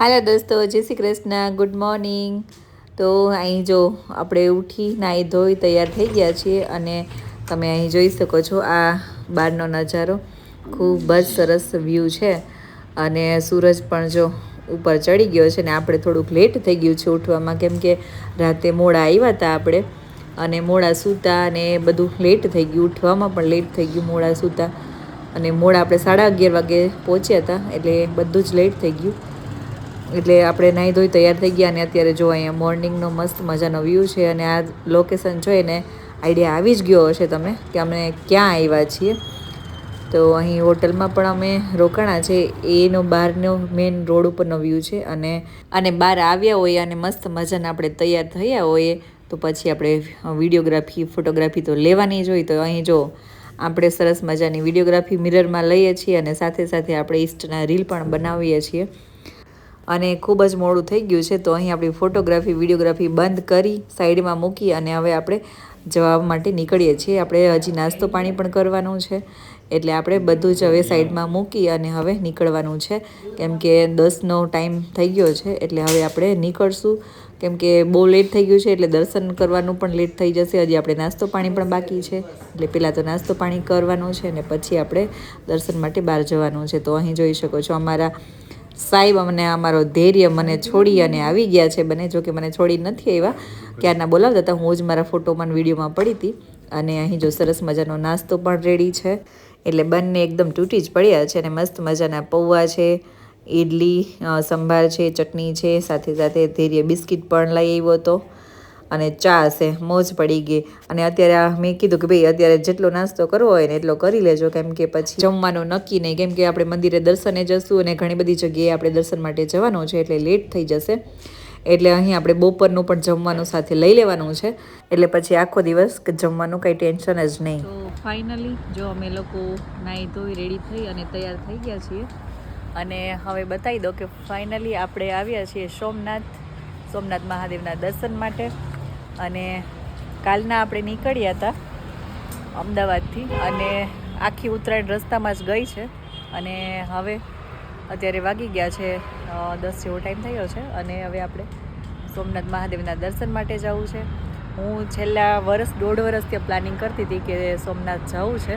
હાલો દોસ્તો, જય Shri Krishna, good morning. તો અહીં જો આપણે ઉઠી નાહી ધોઈ તૈયાર થઈ ગયા છીએ અને તમે અહીં જોઈ શકો છો આ બહારનો નજારો. ખૂબ જ સરસ વ્યૂ છે. અને સૂરજ પણ જો ઉપર ચડી ગયો છે ને આપણે થોડુંક લેટ થઈ ગયું છે ઉઠવામાં, કેમ કે રાતે મોડા આવ્યા હતા આપણે. અને મોડા સૂતા અને બધું લેટ થઈ ગયું, ઉઠવામાં પણ લેટ થઈ ગયું મોડા સૂતા. અને મોડા આપણે સાડા અગિયાર વાગે પહોંચ્યા હતા, એટલે બધું જ લેટ થઈ ગયું. એટલે આપણે નાહી ધોઈ તૈયાર થઈ ગયા અને અત્યારે જો અહીંયા મોર્નિંગનો મસ્ત મજાનો વ્યૂ છે અને આ લોકેશન જોઈને આઈડિયા આવી જ ગયો હશે તમે કે અમે ક્યાં આવ્યા છીએ. તો અહીં હોટલમાં પણ અમે રોકાણા છે. એનો બહારનો મેઇન રોડ ઉપરનો વ્યૂ છે અને અને બહાર આવ્યા હોઈએ અને મસ્ત મજાના આપણે તૈયાર થયા હોઈએ તો પછી આપણે વિડીયોગ્રાફી ફોટોગ્રાફી તો લેવાની જ હોય. તો અહીં જો આપણે સરસ મજાની વિડીયોગ્રાફી મિરરમાં લઈએ છીએ અને સાથે સાથે આપણે ઇસ્ટના રીલ પણ બનાવીએ છીએ. અને ખૂબ જ મોડું થઈ ગયું છે. તો અહીં આપણી ફોટોગ્રાફી, વિડીયોગ્રાફી બંધ કરી સાઈડમાં મૂકી અને હવે આપણે જવા માટે નીકળીએ છીએ. આપણે હજી નાસ્તો પાણી પણ કરવાનું છે. એટલે આપણે બધું જ હવે સાઈડમાં મૂકી અને હવે નીકળવાનું છે. કેમ કે દસનો ટાઈમ થઈ ગયો છે, એટલે હવે આપણે નીકળશું. કેમ કે બહુ લેટ થઈ ગયું છે, એટલે દર્શન કરવાનું પણ લેટ થઈ જશે. હજી આપણે નાસ્તો પાણી પણ બાકી છે. એટલે પહેલાં તો નાસ્તો પાણી કરવાનું છે ને પછી આપણે દર્શન માટે બહાર જવાનું છે. તો અહીં જોઈ શકો છો અમારા સાહેબ, અમને અમારો ધૈર્ય મને છોડી અને આવી ગયા છે બને જો કે મને છોડી નથી આવ્યા. ક્યારના બોલાવતા હતા, હું જ મારા ફોટોમાં વિડીયોમાં પડી હતી. અને અહીં જો સરસ મજાનો નાસ્તો પણ રેડી છે. એટલે બંને એકદમ તૂટી જ પડ્યા છે અને મસ્ત મજાના પૌવા છે ઇડલી સંભાર છે, ચટણી છે, સાથે સાથે ધૈર્ય બિસ્કિટ પણ લઈ આવ્યો હતો. અને ચા હશે, મોજ પડી ગઈ. અને અત્યારે મેં કીધું કે ભાઈ, અત્યારે જેટલો નાસ્તો કરવો હોય ને એટલો કરી લેજો, કેમ કે પછી જમવાનું નક્કી નહીં. કેમ કે આપણે મંદિરે દર્શને જશું અને ઘણી બધી જગ્યાએ આપણે દર્શન માટે જવાનું છે એટલે લેટ થઈ જશે. એટલે અહીં આપણે બપોરનું પણ જમવાનું સાથે લઈ લેવાનું છે. એટલે પછી આખો દિવસ જમવાનું કંઈ ટેન્શન જ નહીં. ફાઇનલી જો અમે લોકો નાહી ધોઈ રેડી થઈ અને તૈયાર થઈ ગયા છીએ. અને હવે બતાવી દો કે ફાઇનલી આપણે આવ્યા છીએ સોમનાથ સોમનાથ મહાદેવના દર્શન માટે. અને કાલના આપણે નીકળ્યા હતા અમદાવાદથી અને આખી ઉત્તરાયણ રસ્તામાં જ ગઈ છે અને હવે અત્યારે વાગી ગયા છે દસ જેવો ટાઈમ થયો છે અને હવે આપણે સોમનાથ મહાદેવના દર્શન માટે જવું છે. હું છેલ્લા વર્ષ, દોઢ વર્ષ ત્યાં પ્લાનિંગ કરતી હતી કે સોમનાથ જવું છે,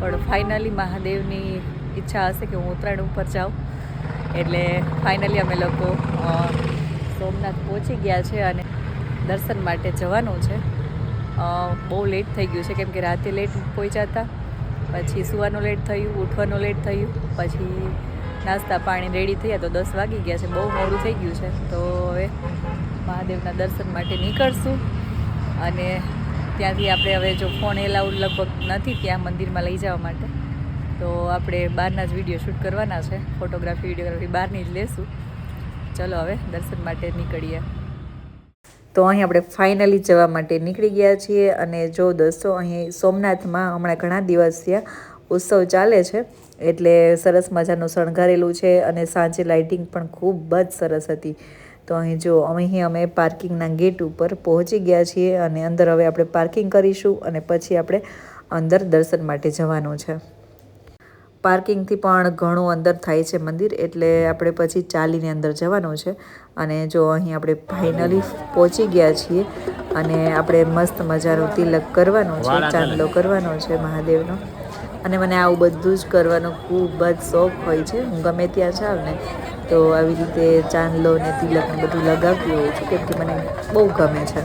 પણ ફાઇનલી મહાદેવની ઈચ્છા હશે કે હું ઉત્તરાયણ ઉપર જાઉં. એટલે ફાઇનલી અમે લોકો સોમનાથ પહોંચી ગયા છે અને દર્શન માટે જવાનું છે. બહુ લેટ થઈ ગયું છે, કેમ કે રાતે લેટ પહોંચ્યા હતા. પછી સુવાનું લેટ થયું, ઉઠવાનું લેટ થયું. પછી નાસ્તા પાણી રેડી થયા તો દસ વાગી ગયા છે, બહુ મોડું થઈ ગયું છે. તો હવે મહાદેવના દર્શન માટે નીકળશું. અને ત્યાંથી આપણે હવે જો ફોન એલાઉડ લગભગ નથી ત્યાં મંદિરમાં લઈ જવા માટે. તો આપણે બહારના જ વીડિયો શૂટ કરવાના છે. ફોટોગ્રાફી વિડીયોગ્રાફી બહારની જ લેશું. ચલો હવે દર્શન માટે નીકળીએ. તો અહીં આપણે ફાઇનલી જવા માટે નીકળી ગયા છીએ અને જો દોસ્તો, અહીં સોમનાથમાં હમણાં ઘણા દિવસ થયા ઉત્સવ ચાલે છે, એટલે સરસ મજાનું શણગારેલું છે અને સાંજે લાઇટિંગ પણ ખૂબ જ સરસ હતી. તો અહીં જો અહીં અમે પાર્કિંગના ગેટ ઉપર પહોંચી ગયા છીએ અને અંદર હવે આપણે પાર્કિંગ કરીશું અને પછી આપણે અંદર દર્શન માટે જવાનું છે. પાર્કિંગથી પણ ઘણું અંદર થાય છે મંદિર, એટલે આપણે પછી ચાલીને અંદર જવાનું છે. અને જો અહીં આપણે ફાઇનલી પહોંચી ગયા છીએ અને આપણે મસ્ત મજાનો તિલક કરવાનો છે ચાંદલો કરવાનો છે મહાદેવનો. અને મને આવું બધું જ કરવાનો ખૂબ જ શોખ હોય છે. હું ગમે ત્યાં જાઉં ને તો આવી રીતે ચાંદલો ને તિલક ને બધું લગાવતી હોઉં છું કેમ કે મને બહુ ગમે છે.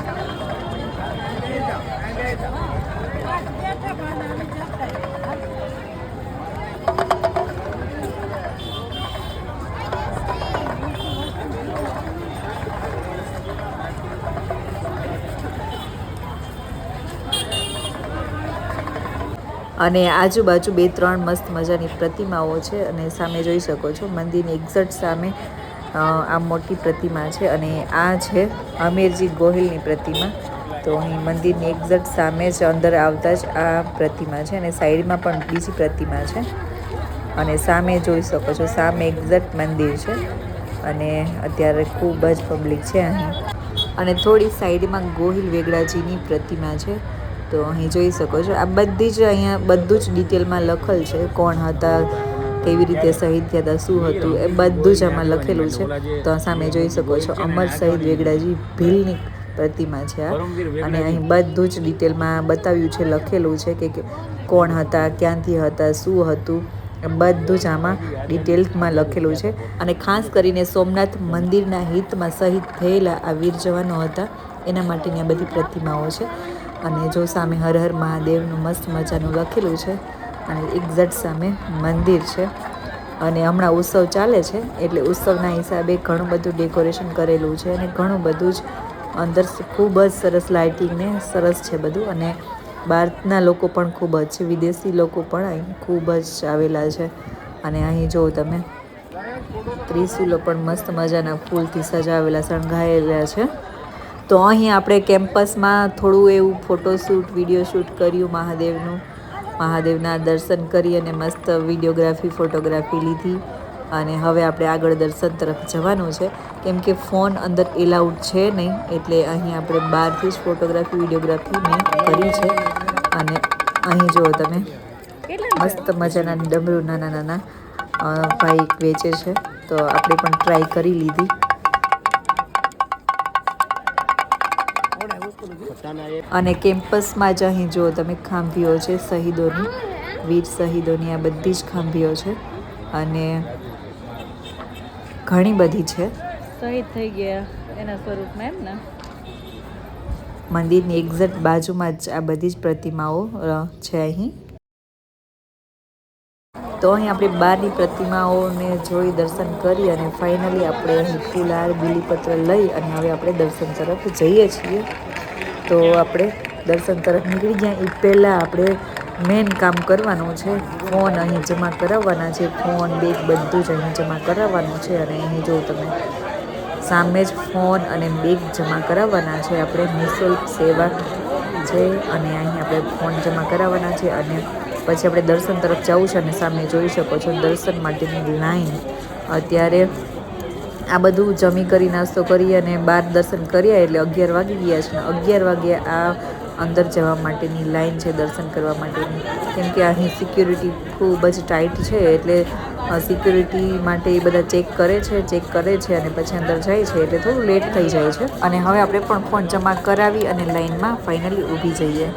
અને આજુબાજુ બે, ત્રણ મસ્ત મજાની પ્રતિમાઓ છે અને સામે જોઈ શકો છો મંદિરની એક્ઝેક્ટ સામે આ મોટી પ્રતિમા છે અને આ છે અમીરજી ગોહિલની પ્રતિમા. તો અહીં મંદિરની એક્ઝેક્ટ સામે જ અંદર આવતા જ આ પ્રતિમા છે અને સાઈડમાં પણ બીજી પ્રતિમા છે. અને સામે જોઈ શકો છો, સામે એક્ઝેક્ટ મંદિર છે અને અત્યારે ખૂબ જ પબ્લિક છે અહીં. અને થોડી સાઈડમાં ગોહિલ વેગડાજીની પ્રતિમા છે. તો અહીં જોઈ શકો છો. આ બધી જ અહીંયા બધું જ ડિટેલમાં લખેલ છે. કોણ હતા, કેવી રીતે શહીદ થયા હતા, શું હતું, એ બધું જ આમાં લખેલું છે. તો સામે જોઈ શકો છો, અમર શહીદ વેગડાજી ભીલની પ્રતિમા છે આ. અને અહીં બધું જ ડિટેલમાં બતાવ્યું છે, લખેલું છે કે કોણ હતા, ક્યાંથી હતા, શું હતું બધું જ આમાં ડિટેલ્સમાં લખેલું છે. અને ખાસ કરીને સોમનાથ મંદિરના હિતમાં શહીદ થયેલા આ વીર જવાનો હતા. એના માટેની આ બધી પ્રતિમાઓ છે. અને જો સામે હર હર મહાદેવનું મસ્ત મજાનું લખેલું છે અને એક્ઝેક્ટ સામે મંદિર છે. અને હમણાં ઉત્સવ ચાલે છે, એટલે ઉત્સવના હિસાબે ઘણું બધું ડેકોરેશન કરેલું છે અને ઘણું બધું જ અંદર ખૂબ જ સરસ લાઇટિંગને સરસ છે બધું. અને બહારના લોકો પણ ખૂબ જ છે, વિદેશી લોકો પણ અહીં ખૂબ જ આવેલા છે. અને અહીં જો તમે ત્રિશુલો પણ મસ્ત મજાના ફૂલથી સજાવેલા શણગાયેલા છે. તો અહીં આપણે કેમ્પસમાં થોડું એવું ફોટોશૂટ વીડિયો શૂટ કર્યું મહાદેવનું. મહાદેવના દર્શન કરી અને મસ્ત વિડીયોગ્રાફી ફોટોગ્રાફી લીધી. અને હવે આપણે આગળ દર્શન તરફ જવાનું છે. કેમ કે ફોન અંદર એલાઉડ છે નહીં એટલે અહીં આપણે બહારથી જ ફોટોગ્રાફી વિડીયોગ્રાફી મેં કરી છે. અને અહીં જુઓ તમે મસ્ત મજાના ડમરૂ નાના નાના ભાઈ વેચે છે. તો આપણે પણ ટ્રાય કરી લીધી. અને કેમ્પસમાં જ અહીં જુઓ તમે ખાંભીઓ છે શહીદોની વીર શહીદોની આ બધી જ ખાંભીઓ છે. અને ઘણી બધી છે. શહીદ થઈ ગયા એના સ્વરૂપમાં એમ ને? મંદિરની એક્ઝેક્ટ બાજુમાં જ આ બધી જ પ્રતિમાઓ છે અહીં. તો અહીં આપણે બહારની પ્રતિમાઓને જોઈ દર્શન કરી અને ફાઇનલી આપણે અહીં ફૂલહાર બીલીપત્ર લઈ અને હવે આપણે દર્શન તરફ જઈએ છીએ. તો આપણે દર્શન તરફ નીકળી ગયા. એ પહેલાં આપણે મેન કામ કરવાનું છે. ફોન અહીં જમા કરાવવાના છે. ફોન, બેગ બધું જ અહીં જમા કરાવવાનું છે અને અહીં જો તમે સામે જ ફોન અને બેગ જમા કરાવવાના છે. આપણે નિઃશુલ્ક સેવા છે અને અહીં આપણે ફોન જમા કરાવવાના છે અને પછી આપણે દર્શન તરફ જવું છે અને સામે જોઈ શકો છો દર્શન માટેની લાઈન. અત્યારે આ બધું જમી કરી નાસ્તો કરી અને બાર દર્શન કર્યા એટલે અગિયાર વાગી ગયા છે. અગિયાર વાગે આ અંદર જવા માટેની લાઈન છે દર્શન કરવા માટેની. કેમ કે અહીં સિક્યુરિટી ખૂબ જ ટાઈટ છે એટલે સિક્યુરિટી માટે એ બધા ચેક કરે છે ચેક કરે છે અને પછી અંદર જાય છે એટલે થોડું લેટ થઈ જાય છે. અને હવે આપણે પણ ફોન જમા કરાવી અને લાઈનમાં ફાઇનલી ઊભી જઈએ.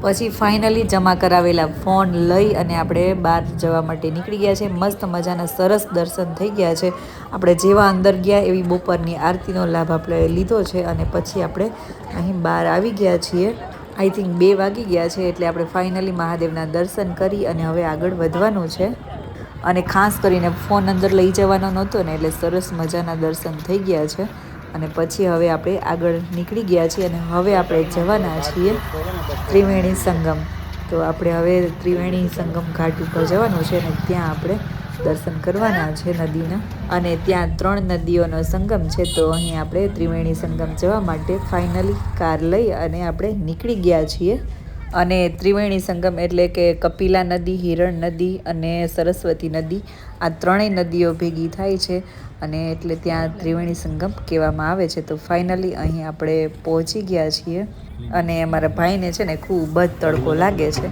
પછી ફાઇનલી જમા કરાવેલા ફોન લઈ અને આપણે બહાર જવા માટે નીકળી ગયા છે મસ્ત મજાના સરસ દર્શન થઈ ગયા છે. આપણે જેવા અંદર ગયા એવી બપોરની આરતીનો લાભ આપણે લીધો છે અને પછી આપણે અહીં બહાર આવી ગયા છીએ. આઈ થિંક બે વાગી ગયા છે એટલે આપણે ફાઇનલી મહાદેવના દર્શન કરી અને હવે આગળ વધવાનું છે. અને ખાસ કરીને ફોન અંદર લઈ જવાનો નહોતો ને એટલે સરસ મજાના દર્શન થઈ ગયા છે. અને પછી હવે આપણે આગળ નીકળી ગયા છીએ અને હવે આપણે જવાના છીએ ત્રિવેણી સંગમ. તો આપણે હવે ત્રિવેણી સંગમ ઘાટ ઉપર જવાનું છે અને ત્યાં આપણે દર્શન કરવાના છે નદીના. અને ત્યાં ત્રણ નદીઓનો સંગમ છે, તો અહીં આપણે ત્રિવેણી સંગમ જવા માટે ફાઇનલી કાર લઈ અને આપણે નીકળી ગયા છીએ. અને ત્રિવેણી સંગમ એટલે કે કપિલા નદી, હિરણ નદી અને સરસ્વતી નદી આ ત્રણેય નદીઓ ભેગી થાય છે. અને એટલે ત્યાં ત્રિવેણી સંગમ કહેવામાં આવે છે. તો ફાઇનલી અહીં આપણે પહોંચી ગયા છીએ અને મારા ભાઈને છે ને ખૂબ જ તડકો લાગે છે.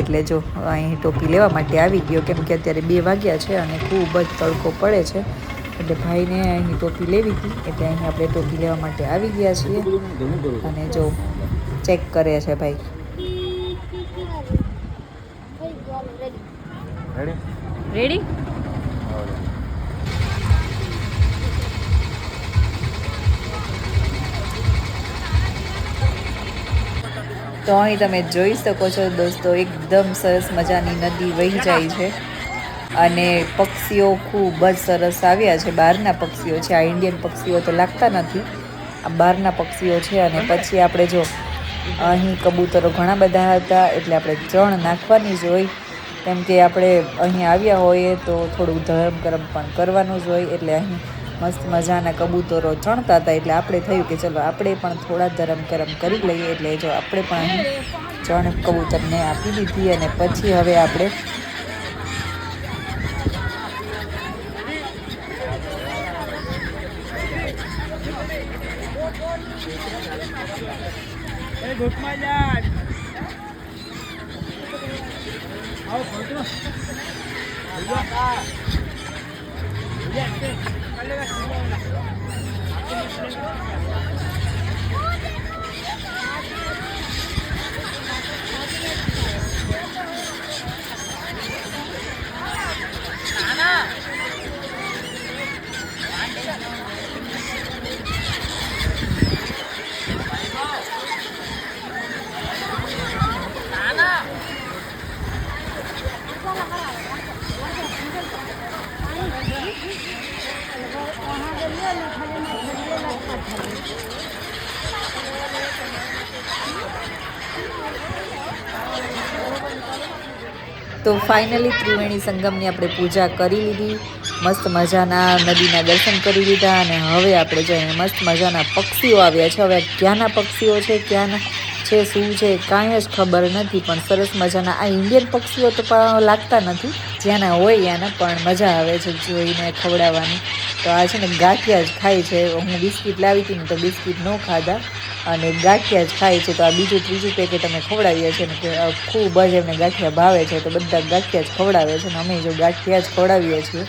એટલે જો અહીં ટોપી લેવા માટે આવી ગયો કેમ કે અત્યારે બે વાગ્યા છે અને ખૂબ જ તડકો પડે છે. એટલે ભાઈને અહીં ટોપી લેવી હતી એટલે અહીં આપણે ટોપી લેવા માટે આવી ગયા છીએ. અને જો ચેક કરે છે ભાઈ. રેડી તો અહીં તમે જોઈ શકો છો દોસ્તો, એકદમ સરસ મજાની નદી વહી જાય છે. અને પક્ષીઓ ખૂબ જ સરસ આવ્યા છે. બહારના પક્ષીઓ છે. આ ઇન્ડિયન પક્ષીઓ તો લાગતા નથી. આ બહારના પક્ષીઓ છે અને પછી આપણે જો અહીં કબૂતરો ઘણા બધા હતા, એટલે આપણે ચણ નાખવાની જ હોય. કેમ કે આપણે અહીં આવ્યા હોઈએ તો થોડું ધરમ કરમ પણ કરવાનું જ હોય, એટલે અહીં મસ્ત મજાના કબૂતરો ચણતા હતા એટલે આપણે થયું કે ચલો આપણે પણ થોડા ધરમ કરમ કરી લઈએ એટલે જો આપણે પણ ચણ કબૂતરને આપી દીધી અને પછી હવે આપણે એ ગોઠમાં જા આવો ફોટો તો ફાઇનલી ત્રિવેણી સંગમની આપણે પૂજા કરી લીધી. મસ્ત મજાના નદીના દર્શન કરી લીધા અને હવે આપણે જો મસ્ત મજાના પક્ષીઓ આવ્યા છે. હવે ક્યાંના પક્ષીઓ છે, ક્યાંના છે, શું છે, કાંઈ જ ખબર નથી, પણ સરસ મજાના આ ઇન્ડિયન પક્ષીઓ તો પણ લાગતા નથી. જ્યાંના હોય ત્યાંના પણ મજા આવે છે જોઈને ખવડાવવાની. તો આ છે ને ગાંઠિયા જ ખાય છે. હું બિસ્કિટ લાવી હતી ને તો બિસ્કિટ ન ખાધા. અને ગાંઠિયા જ ખાય છે. તો આ બીજું ત્રીજું પેકેટ અમે ખવડાવીએ છીએ ને ખૂબ જ એમને ગાંઠિયા ભાવે છે. તો બધા ગાંઠિયા જ ખવડાવે છે ને અમે જો ગાંઠિયા જ ખવડાવીએ છીએ.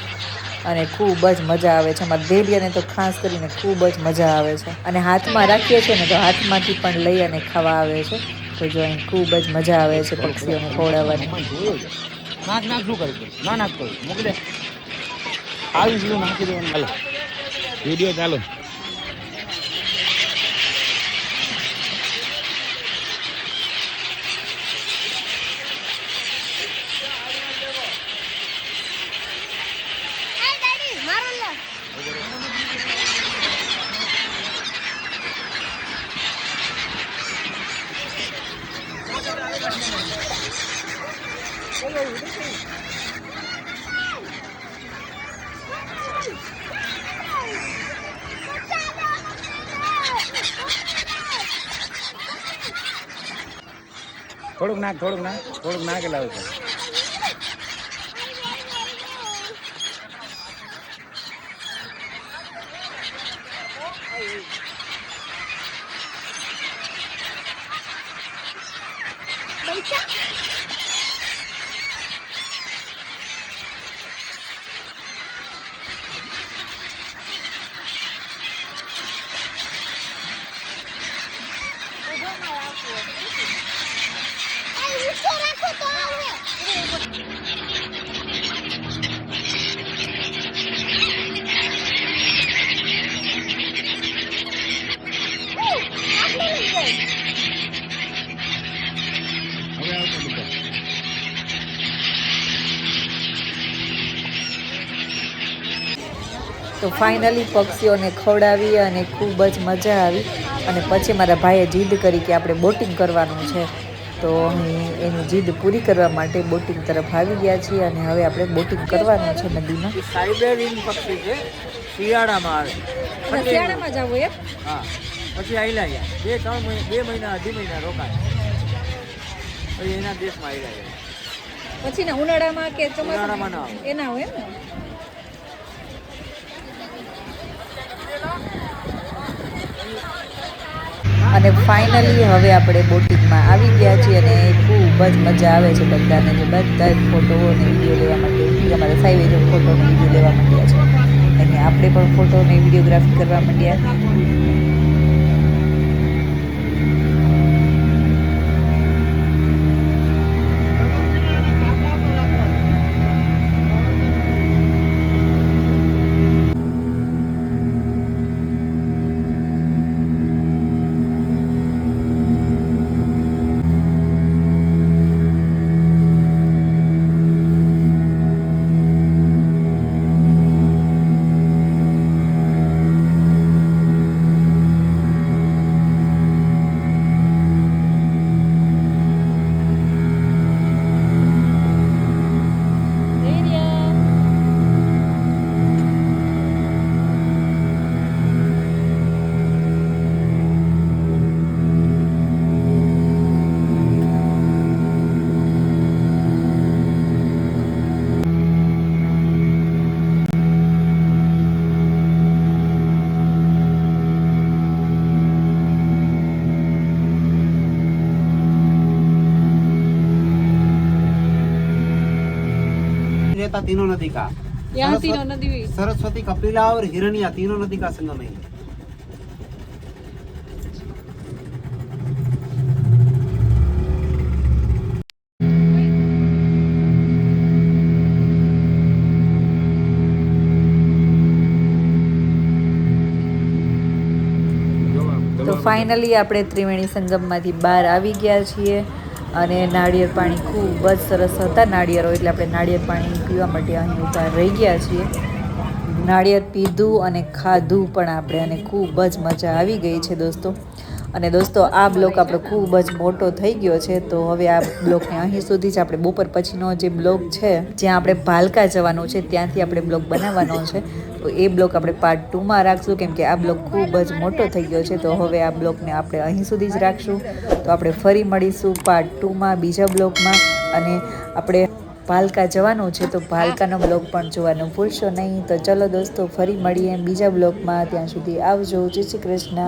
અને ખૂબ જ મજા આવે છે. અમારા ભેડિયાને તો ખાસ કરીને ખૂબ જ મજા આવે છે. અને હાથમાં રાખીએ છીએ ને તો હાથમાંથી પણ લઈ અને ખાવા આવે છે. તો જો અહીં ખૂબ જ મજા આવે છે પક્ષીઓને ખવડાવવાની. નાક નાખ શું કરી ના નાખ મોકલે. આવી સીધું નાખી દેવાનું. ચાલો વીડિયો ચાલો. થોડુંક નાક થોડુંક નાક થોડુંક નાક લાવે છે Ay, ઊંચો રાખો તો ફાઇનલી પક્ષીઓને ખવડાવી અને ખૂબ જ મજા આવી. અને પછી મારા ભાઈએ જીદ કરી કે આપણે બોટિંગ કરવાનું છે. તો અહીં એની જીદ પૂરી કરવા માટે બોટિંગ તરફ આવી ગયા છીએ અને હવે આપણે બોટિંગ કરવાનું છે નદીમાં. સાઇબેરિયન પક્ષી છે. શિયાળામાં આવે. શિયાળામાં જવું એમ? હા. પછી ગયા. બે ત્રણ મહિના બે મહિના અઢી મહિના રોકાય. પછી એના દેશમાં ગયા. પછી ને ઉનાળામાં કે ચોમાસામાં? આવે. એના હોય એમ ને? અને ફાઇનલી હવે આપણે બોટિંગમાં આવી ગયા છીએ અને ખૂબ જ મજા આવે છે બધાને જે બધા જ ફોટો અને વીડિયો લેવા માટે. અમારા સાહેબે જે ફોટો અને વીડિયો લેવા માંડ્યા છે. અને આપણે પણ ફોટો અને વિડીયોગ્રાફી કરવા માંડ્યા. कहता तीनों नदी का यहाँ सरस्वती- तीनों नदी हुई सरस्वती कपिला और हिरण्या तीनों नदी का संगम है ये। તો ફાઇનલી આપણે ત્રિવેણી સંગમમાંથી બહાર આવી ગયા છીએ અને નાળિયેર પાણી ખૂબ જ સરસ હતા. નાળિયેરો એટલે આપણે નાળિયેર પાણી પીવા માટે અહીં ઊભા રહી ગયા છીએ. નાળિયેર પીધું અને ખાધું પણ આપણે અને ખૂબ જ મજા આવી ગઈ છે દોસ્તો. અને દોસ્તો, આ બ્લોક આપણો ખૂબ જ મોટો થઈ ગયો છે, તો હવે આ બ્લોકને અહીં સુધી જ આપણે બપોર પછીનો જે બ્લોક છે, જ્યાં આપણે ભાલકા જવાનું છે, ત્યાંથી આપણે બ્લોક બનાવવાનો છે. તો એ બ્લોક આપણે પાર્ટ ટુમાં રાખશું, કેમ કે આ બ્લોક ખૂબ જ મોટો થઈ ગયો છે, તો હવે આ બ્લોકને આપણે અહીં સુધી જ રાખશું. તો આપણે ફરી મળીશું પાર્ટ ટુમાં બીજા બ્લોકમાં, અને આપણે ભાલકા જવાનું છે, તો ભાલકાનો બ્લોગ પણ જોવાનું ભૂલશો નહીં. તો ચલો દોસ્તો, ફરી મળીએ બીજા બ્લોગમાં ત્યાં સુધી આવજો. જય શ્રી કૃષ્ણ.